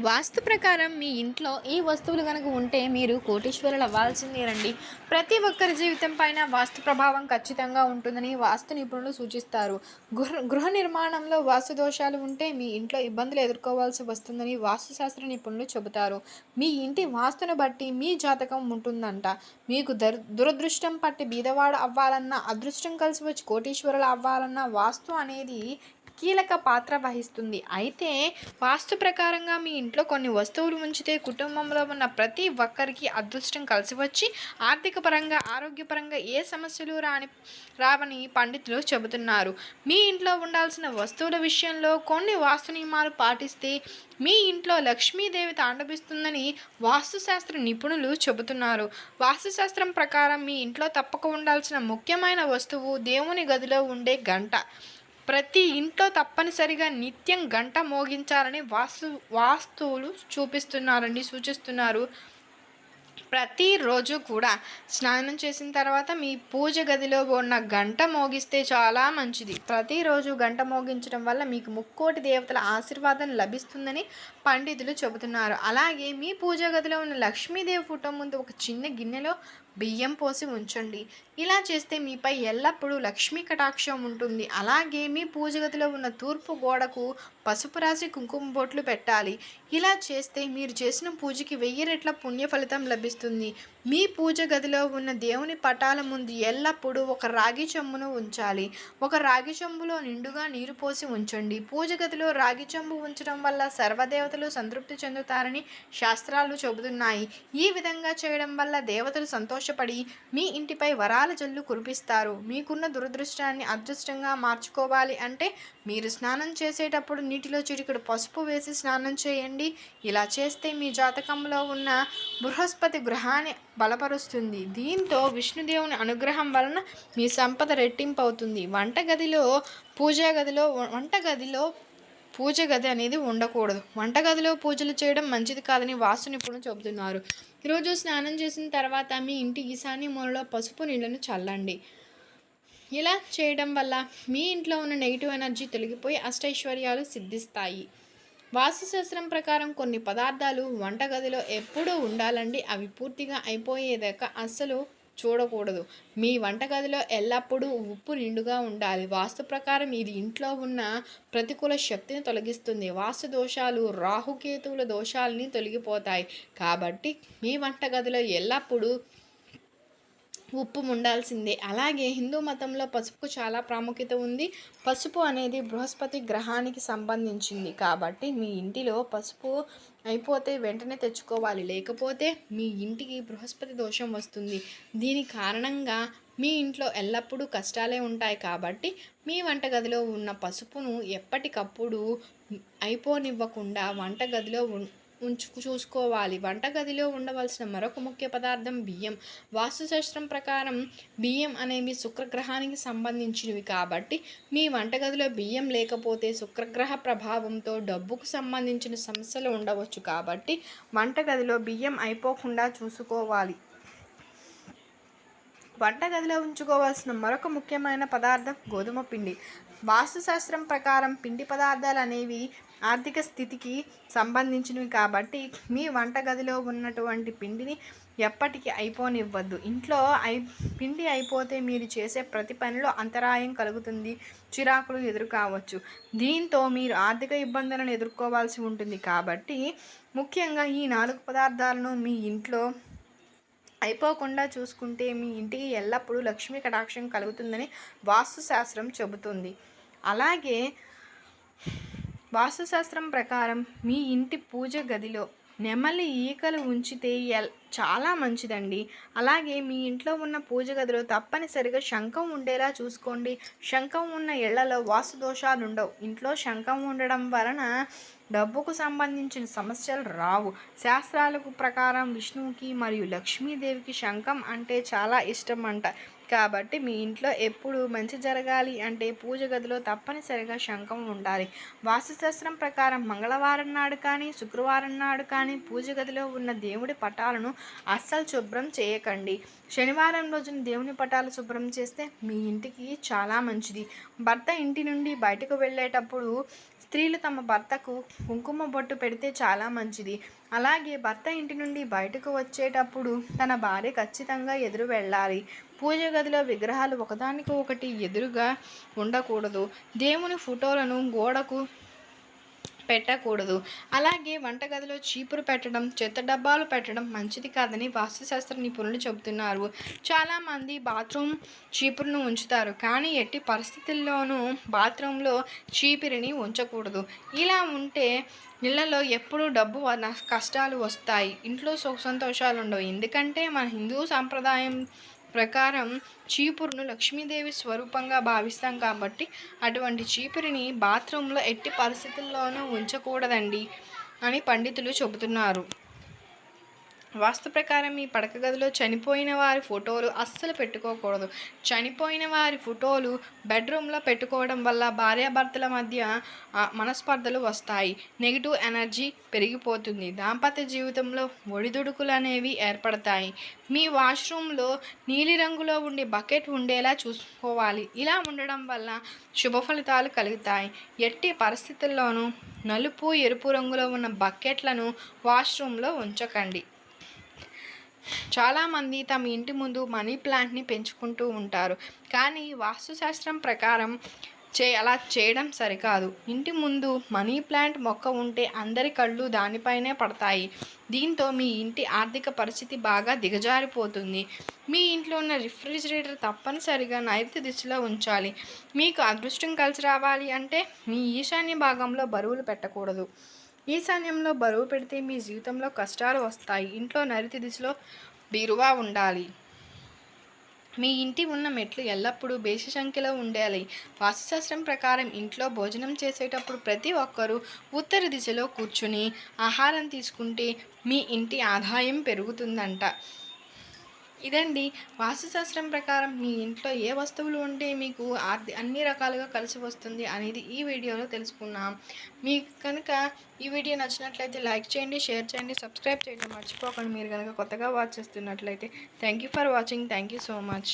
వాస్తు ప్రకారం మీ ఇంట్లో ఈ వస్తువులు కనుక ఉంటే మీరు కోటీశ్వరులు అవ్వాల్సిందేనండి ప్రతి ఒక్కరి జీవితం పైన వాస్తు ప్రభావం ఖచ్చితంగా ఉంటుందని వాస్తు నిపుణులు సూచిస్తారు. గృహ గృహ నిర్మాణంలో వాస్తు దోషాలు ఉంటే మీ ఇంట్లో ఇబ్బందులు ఎదుర్కోవాల్సి వస్తుందని వాస్తుశాస్త్ర నిపుణులు చెబుతారు. మీ ఇంటి వాస్తును బట్టి మీ జాతకం ఉంటుందంట. మీకు దర్ దురదృష్టం పట్టి బీదవాడు అవ్వాలన్నా అదృష్టం కలిసి వచ్చి కోటీశ్వరులు అవ్వాలన్నా వాస్తు అనేది కీలక పాత్ర వహిస్తుంది. అయితే వాస్తు ప్రకారంగా మీ ఇంట్లో కొన్ని వస్తువులు ఉంచితే కుటుంబంలో ఉన్న ప్రతి ఒక్కరికి అదృష్టం కలిసి వచ్చి ఆర్థిక పరంగా ఆరోగ్యపరంగా ఏ సమస్యలు రాని రావని పండితులు చెబుతున్నారు. మీ ఇంట్లో ఉండాల్సిన వస్తువుల విషయంలో కొన్ని వాస్తు నియమాలు పాటిస్తే మీ ఇంట్లో లక్ష్మీదేవి తాండవిస్తుందని వాస్తుశాస్త్ర నిపుణులు చెబుతున్నారు. వాస్తుశాస్త్రం ప్రకారం మీ ఇంట్లో తప్పక ఉండాల్సిన ముఖ్యమైన వస్తువు దేవుని గదిలో ఉండే గంట. ప్రతి ఇంట్లో తప్పనిసరిగా నిత్యం గంట మోగించాలని వాస్తు వాస్తువులు చూపిస్తున్నారండి సూచిస్తున్నారు. ప్రతిరోజు కూడా స్నానం చేసిన తర్వాత మీ పూజ గదిలో ఉన్న గంట మోగిస్తే చాలా మంచిది. ప్రతిరోజు గంట మోగించడం వల్ల మీకు ముక్కోటి దేవతల ఆశీర్వాదం లభిస్తుందని పండితులు చెబుతున్నారు. అలాగే మీ పూజ గదిలో ఉన్న లక్ష్మీదేవి ఫోటో ముందు ఒక చిన్న గిన్నెలో బియ్యం పోసి ఉంచండి. ఇలా చేస్తే మీపై ఎల్లప్పుడూ లక్ష్మీ కటాక్షం ఉంటుంది. అలాగే మీ పూజ గదిలో ఉన్న తూర్పు గోడకు పసుపు రాసి కుంకుమ బొట్లు పెట్టాలి. ఇలా చేస్తే మీరు చేసిన పూజకి వెయ్యి రెట్ల పుణ్య ఫలితం లభిస్తుంది. మీ పూజ గదిలో ఉన్న దేవుని పటాల ముందు ఎల్లప్పుడూ ఒక రాగి చెంబును ఉంచాలి. ఒక రాగి చెంబులో నిండుగా నీరు పోసి ఉంచండి. పూజ గదిలో రాగి చెంబు ఉంచడం వల్ల సర్వదేవతలు సంతృప్తి చెందుతారని శాస్త్రాలు చెబుతున్నాయి. ఈ విధంగా చేయడం వల్ల దేవతలు సంతోషపడి మీ ఇంటిపై వరాల జల్లు కురిపిస్తారు. మీకున్న దురదృష్టాన్ని అదృష్టంగా మార్చుకోవాలి అంటే మీరు స్నానం చేసేటప్పుడు నీటిలో చిటికెడు పసుపు వేసి స్నానం చేయండి. ఇలా చేస్తే మీ జాతకంలో ఉన్న బృహస్పతి గృహాన్ని బలపరుస్తుంది. దీంతో విష్ణుదేవుని అనుగ్రహం వలన మీ సంపద రెట్టింపు అవుతుంది వంటగదిలో పూజా గదిలో వంటగదిలో పూజ గది అనేది ఉండకూడదు. వంటగదిలో పూజలు చేయడం మంచిది కాదని వాస్తు నిపుణులు చెబుతున్నారు. ఈరోజు స్నానం చేసిన తర్వాత మీ ఇంటి ఈశాన్య మూలలో పసుపు నీళ్ళను చల్లండి. ఇలా చేయడం వల్ల మీ ఇంట్లో ఉన్న నెగిటివ్ ఎనర్జీ తొలగిపోయి అష్టైశ్వర్యాలు సిద్ధిస్తాయి. వాస్తుశాస్త్రం ప్రకారం కొన్ని పదార్థాలు వంటగదిలో ఎప్పుడూ ఉండాలండి. అవి పూర్తిగా అయిపోయేదాకా అస్సలు చూడకూడదు. మీ వంటగదిలో ఎల్లప్పుడూ ఉప్పు నిండుగా ఉండాలి. వాస్తు ప్రకారం ఇది ఇంట్లో ఉన్న ప్రతికూల శక్తిని తొలగిస్తుంది. వాస్తు దోషాలు రాహుకేతువుల దోషాలని తొలగిపోతాయి. కాబట్టి మీ వంటగదిలో ఎల్లప్పుడూ ఉప్పు ఉండాల్సిందే. అలాగే హిందూ మతంలో పసుపుకు చాలా ప్రాముఖ్యత ఉంది. పసుపు అనేది బృహస్పతి గ్రహానికి సంబంధించింది కాబట్టి మీ ఇంటిలో పసుపు అయిపోతే వెంటనే తెచ్చుకోవాలి. లేకపోతే మీ ఇంటికి బృహస్పతి దోషం వస్తుంది. దీని కారణంగా మీ ఇంట్లో ఎల్లప్పుడూ కష్టాలే ఉంటాయి కాబట్టి మీ వంటగదిలో ఉన్న పసుపును ఎప్పటికప్పుడు అయిపోనివ్వకుండా వంటగదిలో ఉంచు చూసుకోవాలి. వంటగదిలో ఉండవలసిన మరొక ముఖ్య పదార్థం బియ్యం. వాస్తుశాస్త్రం ప్రకారం బియ్యం అనేవి శుక్రగ్రహానికి సంబంధించినవి కాబట్టి మీ వంటగదిలో బియ్యం లేకపోతే శుక్రగ్రహ ప్రభావంతో డబ్బుకు సంబంధించిన సమస్యలు ఉండవచ్చు కాబట్టి వంటగదిలో బియ్యం అయిపోకుండా చూసుకోవాలి. వంటగదిలో ఉంచుకోవాల్సిన మరొక ముఖ్యమైన పదార్థం గోధుమ పిండి వాస్తుశాస్త్రం ప్రకారం పిండి పదార్థాలు అనేవి ఆర్థిక స్థితికి సంబంధించినవి కాబట్టి మీ వంటగదిలో ఉన్నటువంటి పిండిని ఎప్పటికీ అయిపోనివ్వద్దు. ఇంట్లో అయి పిండి అయిపోతే మీరు చేసే ప్రతి పనిలో అంతరాయం కలుగుతుంది. చిరాకులు ఎదురు కావచ్చు. దీంతో మీరు ఆర్థిక ఇబ్బందులను ఎదుర్కోవాల్సి ఉంటుంది. కాబట్టి ముఖ్యంగా ఈ నాలుగు పదార్థాలను మీ ఇంట్లో అయిపోకుండా చూసుకుంటే మీ ఇంటికి ఎల్లప్పుడూ లక్ష్మీ కటాక్షం కలుగుతుందని వాస్తుశాస్త్రం చెబుతుంది. అలాగే వాస్తుశాస్త్రం ప్రకారం మీ ఇంటి పూజ గదిలో నెమలి ఈకలు ఉంచితే ఎల్ చాలా మంచిదండి. అలాగే మీ ఇంట్లో ఉన్న పూజ గదిలో తప్పనిసరిగా శంఖం ఉండేలా చూసుకోండి. శంఖం ఉన్న ఇళ్ళలో వాస్తు దోషాలు ఉండవు ఇంట్లో శంఖం ఉండడం వలన డబ్బుకు సంబంధించిన సమస్యలు రావు. శాస్త్రాలకు ప్రకారం విష్ణువుకి మరియు లక్ష్మీదేవికి శంఖం అంటే చాలా ఇష్టం అంట కాబట్టి మీ ఇంట్లో ఎప్పుడు మంచి జరగాలి అంటే పూజ గదిలో తప్పనిసరిగా శంఖం ఉండాలి. వాస్తుశాస్త్రం ప్రకారం మంగళవారం నాడు కానీ శుక్రవారం నాడు కానీ పూజ గదిలో ఉన్న దేవుడి పటాలను అస్సలు శుభ్రం చేయకండి. శనివారం రోజున దేవుని పటాలు శుభ్రం చేస్తే మీ ఇంటికి చాలా మంచిది. భర్త ఇంటి నుండి బయటకు వెళ్ళేటప్పుడు స్త్రీలు తమ భర్తకు కుంకుమ బొట్టు పెడితే చాలా మంచిది. అలాగే భర్త ఇంటి నుండి బయటకు వచ్చేటప్పుడు తన భార్య ఖచ్చితంగా ఎదురు వెళ్ళాలి. పూజ గదిలో విగ్రహాలు ఒకదానికి ఒకటి ఎదురుగా ఉండకూడదు. దేవుని ఫోటోలను గోడకు పెట్టకూడదు. అలాగే వంటగదిలో చీపురు పెట్టడం చెత్త డబ్బాలు పెట్టడం మంచిది కాదని వాస్తుశాస్త్ర నిపుణులు చెబుతున్నారు. చాలామంది బాత్రూమ్ చీపురును ఉంచుతారు కానీ ఎట్టి పరిస్థితుల్లోనూ బాత్రూంలో చీపిరిని ఉంచకూడదు. ఇలా ఉంటే ఇళ్ళలో ఎప్పుడూ డబ్బు కష్టాలు వస్తాయి. ఇంట్లో సుఖ సంతోషాలు ఉండవు ఎందుకంటే మన హిందూ సాంప్రదాయం ప్రకారం చీపురును లక్ష్మీదేవి స్వరూపంగా భావిస్తాం కాబట్టి అటువంటి చీపురిని బాత్రూంలో ఎట్టి పరిస్థితుల్లోనూ ఉంచకూడదండి అని పండితులు చెబుతున్నారు. వాస్తు ప్రకారం మీ పడక గదిలో చనిపోయిన వారి ఫోటోలు అస్సలు పెట్టుకోకూడదు. చనిపోయిన వారి ఫోటోలు బెడ్రూమ్లో పెట్టుకోవడం వల్ల భార్యాభర్తల మధ్య మనస్పర్ధలు వస్తాయి. నెగిటివ్ ఎనర్జీ పెరిగిపోతుంది. దాంపత్య జీవితంలో ఒడిదుడుకులు అనేవి ఏర్పడతాయి. మీ వాష్రూమ్లో నీలిరంగులో ఉండే బకెట్ ఉండేలా చూసుకోవాలి. ఇలా ఉండడం వల్ల శుభ ఫలితాలు కలుగుతాయి. ఎట్టి పరిస్థితుల్లోనూ నలుపు ఎరుపు రంగులో ఉన్న బకెట్లను వాష్రూమ్లో ఉంచకండి. చాలామంది తమ ఇంటి ముందు మనీ ప్లాంట్ని పెంచుకుంటూ ఉంటారు. కానీ వాస్తుశాస్త్రం ప్రకారం చే అలా చేయడం సరికాదు. ఇంటి ముందు మనీ ప్లాంట్ మొక్క ఉంటే అందరి కళ్ళు దానిపైనే పడతాయి. దీంతో మీ ఇంటి ఆర్థిక పరిస్థితి బాగా దిగజారిపోతుంది. మీ ఇంట్లో ఉన్న రిఫ్రిజిరేటర్ తప్పనిసరిగా నైరుతి దిశలో ఉంచాలి. మీకు అదృష్టం కలిసి రావాలి అంటే మీ ఈశాన్య భాగంలో బరువులు పెట్టకూడదు. ఈశాన్యంలో బరువు పెడితే మీ జీవితంలో కష్టాలు వస్తాయి. ఇంట్లో నరితి దిశలో బీరువా ఉండాలి. మీ ఇంటి ఉన్న మెట్లు ఎల్లప్పుడూ బేసి సంఖ్యలో ఉండాలి. వాస్తుశాస్త్రం ప్రకారం ఇంట్లో భోజనం చేసేటప్పుడు ప్రతి ఒక్కరూ ఉత్తర దిశలో కూర్చుని ఆహారం తీసుకుంటే మీ ఇంటి ఆదాయం పెరుగుతుందంట. ఇదండి. వాస్తుశాస్త్రం ప్రకారం మీ ఇంట్లో ఏ వస్తువులు ఉంటే మీకు ఆర్థి అన్ని రకాలుగా కలిసి వస్తుంది అనేది ఈ వీడియోలో తెలుసుకున్నాం మీకు కనుక ఈ వీడియో నచ్చినట్లయితే లైక్ చేయండి షేర్ చేయండి సబ్స్క్రైబ్ చేయడం మర్చిపోకండి. మీరు కనుక కొత్తగా వాచ్ చేస్తున్నట్లయితే thank you for watching. Thank you so much.